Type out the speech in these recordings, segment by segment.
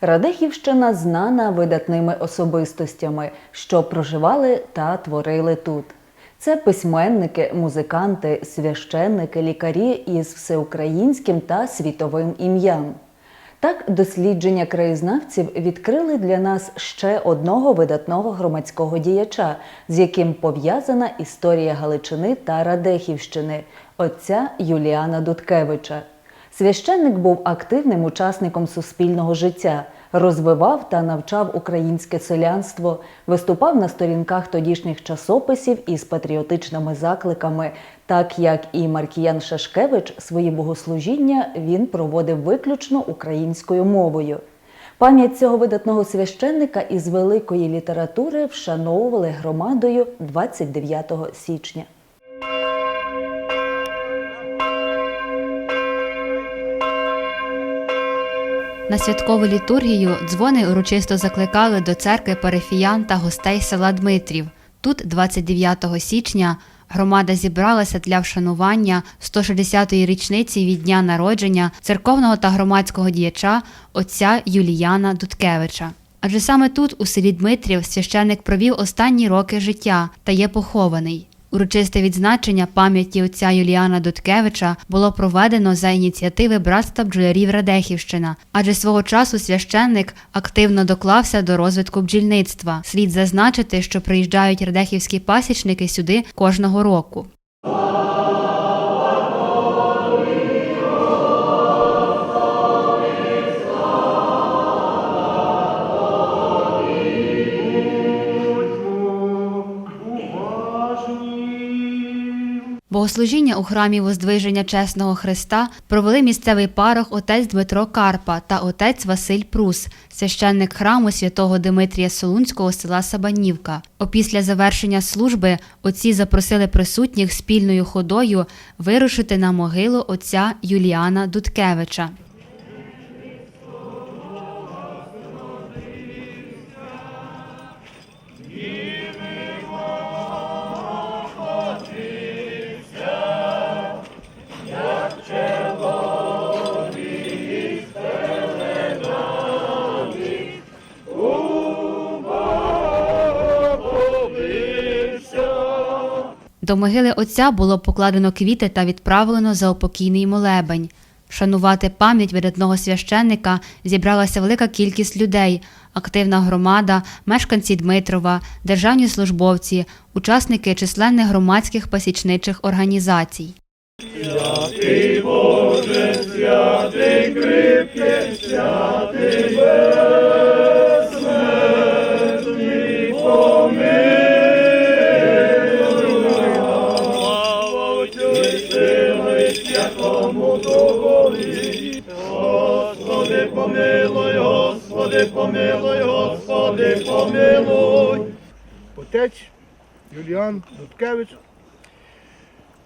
Радехівщина знана видатними особистостями, що проживали та творили тут. Це письменники, музиканти, священники, лікарі із всеукраїнським та світовим ім'ям. Так, дослідження краєзнавців відкрили для нас ще одного видатного громадського діяча, з яким пов'язана історія Галичини та Радехівщини, отця Юліана Дудкевича. Священник був активним учасником суспільного життя, розвивав та навчав українське селянство, виступав на сторінках тодішніх часописів із патріотичними закликами. Так як і Маркіян Шашкевич, свої богослужіння він проводив виключно українською мовою. Пам'ять цього видатного священника із великої літератури вшановували громадою 29 січня. На святкову літургію дзвони урочисто закликали до церкви парафіян та гостей села Дмитрів. Тут, 29 січня, громада зібралася для вшанування 160-ї річниці від дня народження церковного та громадського діяча отця Юліяна Дудкевича. Адже саме тут, у селі Дмитрів, священник провів останні роки життя та є похований. Урочисте відзначення пам'яті отця Юліана Дудкевича було проведено за ініціативи братства бджолярів Радехівщина, адже свого часу священник активно доклався до розвитку бджільництва. Слід зазначити, що приїжджають радехівські пасічники сюди кожного року. Богослужіння у храмі Воздвиження Чесного Христа провели місцевий парох отець Дмитро Карпа та отець Василь Прус, священник храму святого Димитрія Солунського села Сабанівка. Опісля завершення служби отці запросили присутніх спільною ходою вирушити на могилу отця Юліана Дудкевича. До могили отця було покладено квіти та відправлено за упокійний молебень. Вшанувати пам'ять видатного священника зібралася велика кількість людей, активна громада, мешканці Дмитрова, державні службовці, учасники численних громадських пасічничих організацій. Господи, помилуй, Господи, помилуй, Господи, помилуй. Отець Юліан Дудкевич,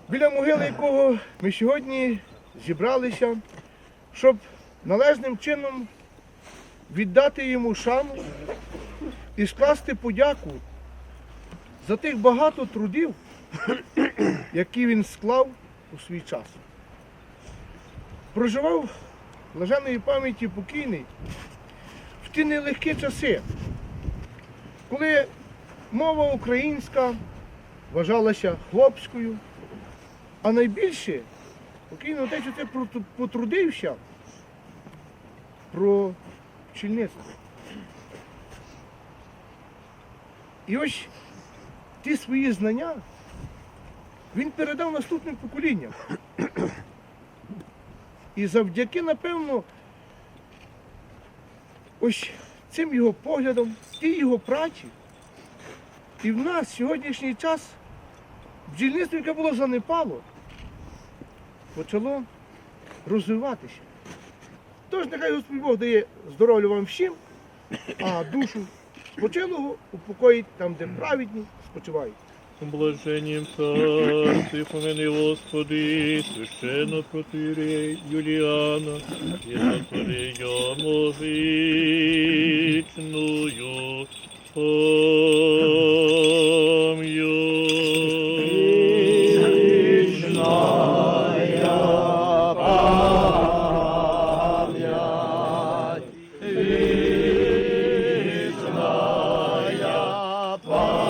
біля могили якого ми сьогодні зібралися, щоб належним чином віддати йому шану і скласти подяку за тих багато трудів, які він склав у свій час. Проживав блаженої пам'яті покійний в ті нелегкі часи, коли мова українська вважалася хлопською, а найбільше покійний отець оце про- потрудився про пчільництво. І ось ті свої знання він передав наступним поколінням. І завдяки, напевно, ось цим його поглядом, і його праці, і в нас сьогоднішній час бджільництво, яке було занепало, почало розвиватися. Тож нехай Господь Бог дає здоров'я вам всім, а душу спочилого упокоїть там, де праведні спочивають блаженнім царстві помяни, Господи, священно протири Юліана, і заслави йому вічною пам'ять. Bye.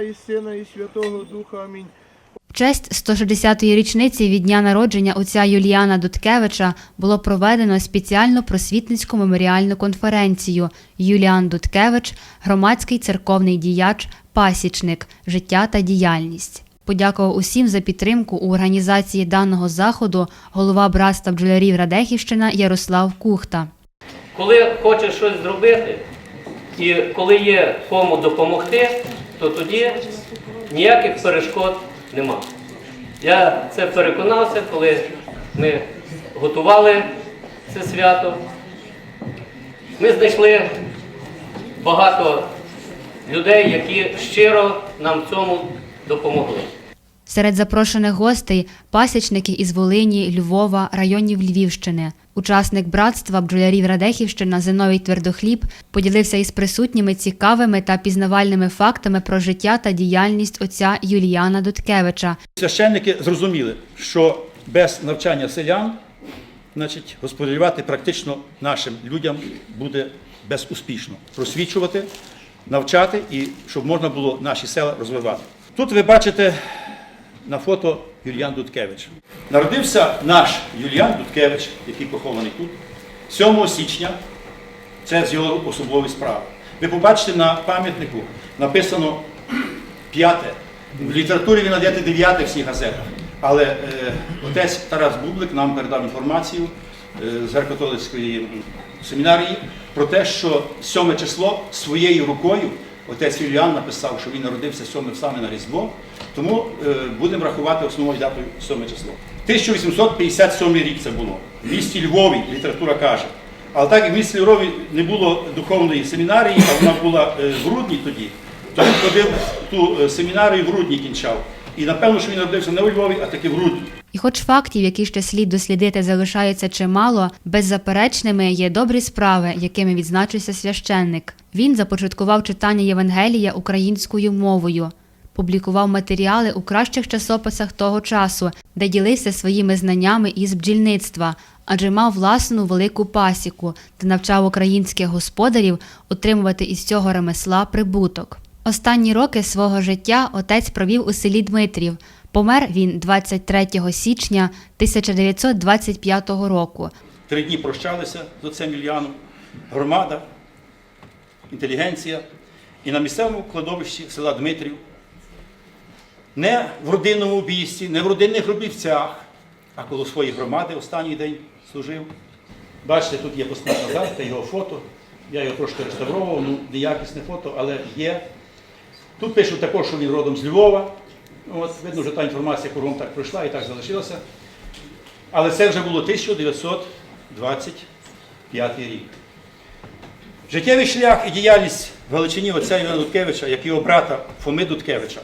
І Сина, і Святого Духа. Амінь. В честь 160-ї річниці від дня народження отця Юліана Дудкевича було проведено спеціальну просвітницьку меморіальну конференцію Юліан Дудкевич, громадський церковний діяч, пасічник, життя та діяльність. Подякував усім за підтримку у організації даного заходу голова братства бджолярів Радехівщина Ярослав Кухта. Коли хочеш щось зробити, і коли є кому допомогти, то тоді ніяких перешкод нема. Я це переконався, коли ми готували це свято. Ми знайшли багато людей, які щиро нам в цьому допомогли. Серед запрошених гостей пасічники із Волині, Львова, районів Львівщини. Учасник братства бджолярів Радехівщина Зиновій Твердохліб поділився із присутніми цікавими та пізнавальними фактами про життя та діяльність отця Юліана Дудкевича. Священники зрозуміли, що без навчання селян, значить, господарювати практично нашим людям буде безуспішно. Просвічувати, навчати і щоб можна було наші села розвивати. Тут ви бачите на фото Юліан Дудкевич. Народився наш Юліан Дудкевич, який похований тут, 7 січня. Це з його особливої справи. Ви побачите на пам'ятнику написано п'яте. В літературі він надаєте дев'яте всіх газетах. Але е, отець Тарас Бублик нам передав інформацію е, з греко-католицької семінарії про те, що сьоме число своєю рукою отець Юліан написав, що він народився сьоме саме на Різдво, тому е, будемо рахувати основною датою сьоме число. 1857 рік це було. В місті Львові література каже. Але так як в місті Львові не було духовної семінарії, а вона була е, в грудні тоді, то він ходив ту е, семінарію в грудні кінчав. І напевно, що він народився не у Львові, а таки в грудні. І хоч фактів, які ще слід дослідити, залишається чимало, беззаперечними є добрі справи, якими відзначився священник. Він започаткував читання Євангелія українською мовою, публікував матеріали у кращих часописах того часу, де ділився своїми знаннями із бджільництва, адже мав власну велику пасіку та навчав українських господарів отримувати із цього ремесла прибуток. Останні роки свого життя отець провів у селі Дмитрів. Помер він 23 січня 1925 року. Три дні прощалися з отцем Юліаном, громада, інтелігенція. І на місцевому кладовищі села Дмитрів, не в родинному обійсті, не в родинних робівцях, а коло своєї громади останній день служив. Бачите, тут є посмертна згадка, його фото. Я його трошки реставровував, ну неякісне фото, але є. Тут пишуть також, що він родом з Львова. От, видно, вже та інформація кругом так пройшла і так залишилася. Але це вже було 1925 рік. Життєвий шлях і діяльність в отця Івана Дудкевича, як його брата Фоми Дудкевича,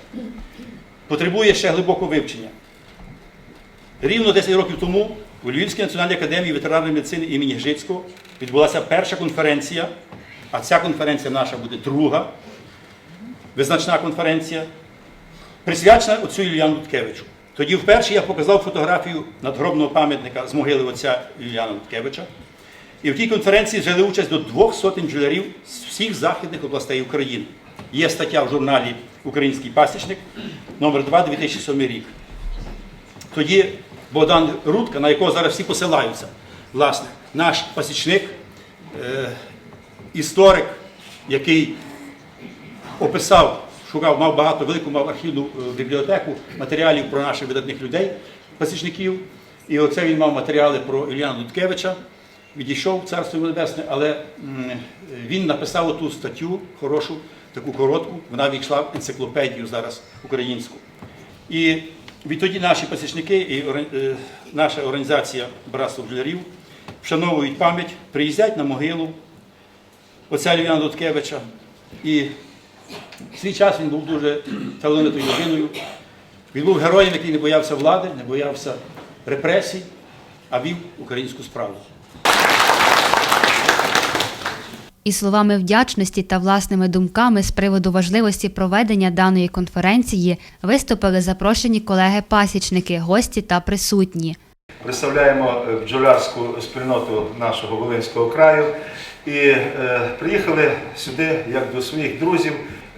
потребує ще глибокого вивчення. Рівно 10 років тому у Львівській національній академії ветеринарної медицини імені Гжицького відбулася перша конференція, а ця конференція наша буде друга, визначна конференція, присвячена отцю Юліану Дудкевичу. Тоді вперше я показав фотографію надгробного пам'ятника з могили отця Юліана Дудкевича. І в тій конференції взяли участь до двох сотень бджолярів з всіх західних областей України. Є стаття в журналі Український пасічник номер 2 2007 рік. Тоді Богдан Рудка, на якого зараз всі посилаються, власне, наш пасічник, е, історик, який описав, шукав, мав багато велику мав архівну е, бібліотеку матеріалів про наших видатних людей, пасічників. І оце він мав матеріали про Ілляна Дудкевича, відійшов в царство небесне, але він написав ту статтю хорошу, таку коротку, вона війшла в енциклопедію зараз українську. І відтоді наші пасічники і е, наша організація Братство бджолярів вшановують пам'ять, приїздять на могилу отця Львіна Дудкевича. І в свій час він був дуже талановитою людиною. Він був героєм, який не боявся влади, не боявся репресій, а вів українську справу. І словами вдячності та власними думками з приводу важливості проведення даної конференції виступили запрошені колеги-пасічники, гості та присутні. Представляємо е, бджолярську спільноту нашого Волинського краю і е, приїхали сюди як до своїх друзів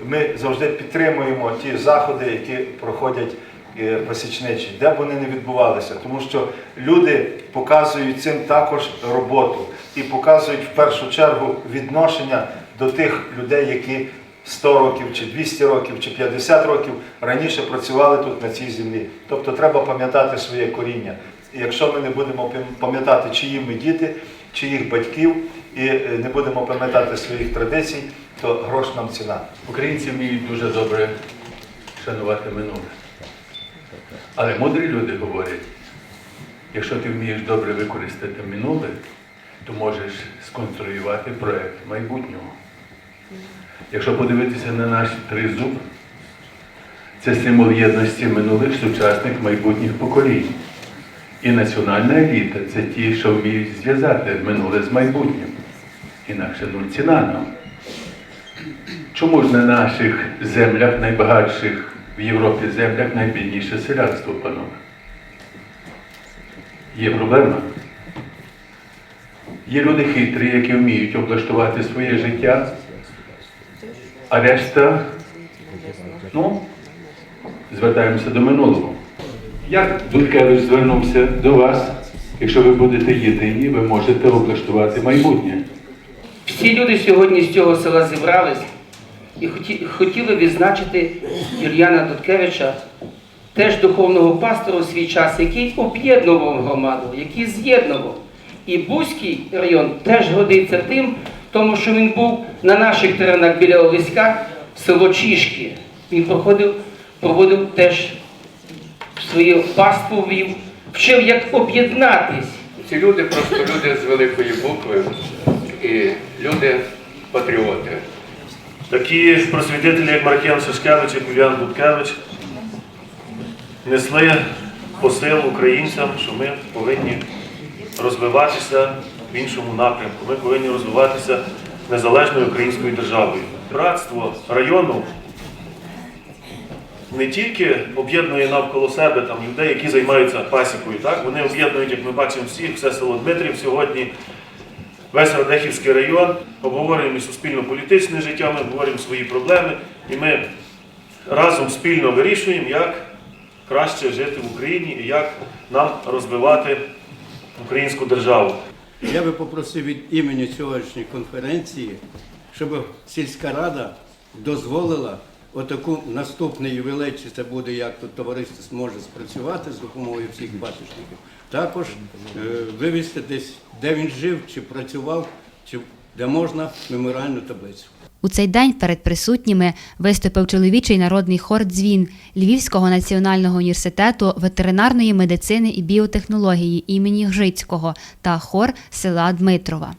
ми завжди підтримуємо ті заходи, які проходять е, пасічничі, де б вони не відбувалися, тому що люди показують цим також роботу і показують в першу чергу відношення до тих людей, які 100 років, чи 200 років, чи 50 років раніше працювали тут на цій землі. Тобто треба пам'ятати своє коріння. І якщо ми не будемо пам'ятати, чиї ми діти, чиїх батьків, і е, не будемо пам'ятати своїх традицій, то грош нам ціна. Українці вміють дуже добре шанувати минуле. Але мудрі люди говорять, якщо ти вмієш добре використати минуле, то можеш сконструювати проект майбутнього. Якщо подивитися на наші три зуб, це символ єдності минулих, сучасних, майбутніх поколінь. І національна еліта це ті, що вміють зв'язати минуле з майбутнім. Інакше нуль ціна нам. Чому ж на наших землях, найбагатших в Європі землях, найбідніше селянство панове? Є проблема. Є люди хитрі, які вміють облаштувати своє життя, а решта, ну, звертаємося до минулого. Як Дудкевич звернувся до вас, якщо ви будете єдині, ви можете облаштувати майбутнє. Всі люди сьогодні з цього села зібрались і хотіли відзначити Юліана Дудкевича, теж духовного пастора у свій час, який об'єднував громаду, який з'єднував. І Бузький район теж годиться тим, тому що він був на наших теренах біля Олеська, село Чішки. Він проходив, проводив теж свою паству вчив, як об'єднатись. Ці люди просто люди з великої букви і люди патріоти. Такі просвітителі, як Маркіян Шишкевич і Юліан Дудкевич, несли посил українцям, що ми повинні розвиватися в іншому напрямку. Ми повинні розвиватися незалежною українською державою. Братство району не тільки об'єднує навколо себе там людей, які займаються пасікою. Так? Вони об'єднують, як ми бачимо, всіх, все село Дмитрів сьогодні весь Радехівський район, обговорюємо суспільно-політичне життя, ми обговорюємо свої проблеми, і ми разом спільно вирішуємо, як краще жити в Україні і як нам розвивати українську державу. Я би попросив від імені сьогоднішньої конференції, щоб сільська рада дозволила отаку наступний ювілей, чи це буде як тут товариство зможе спрацювати з допомогою всіх пасічників, також е, вивести десь, де він жив, чи працював, чи де можна меморіальну таблицю. У цей день перед присутніми виступив чоловічий народний хор Дзвін Львівського національного університету ветеринарної медицини і біотехнології імені Гжицького та хор села Дмитрова.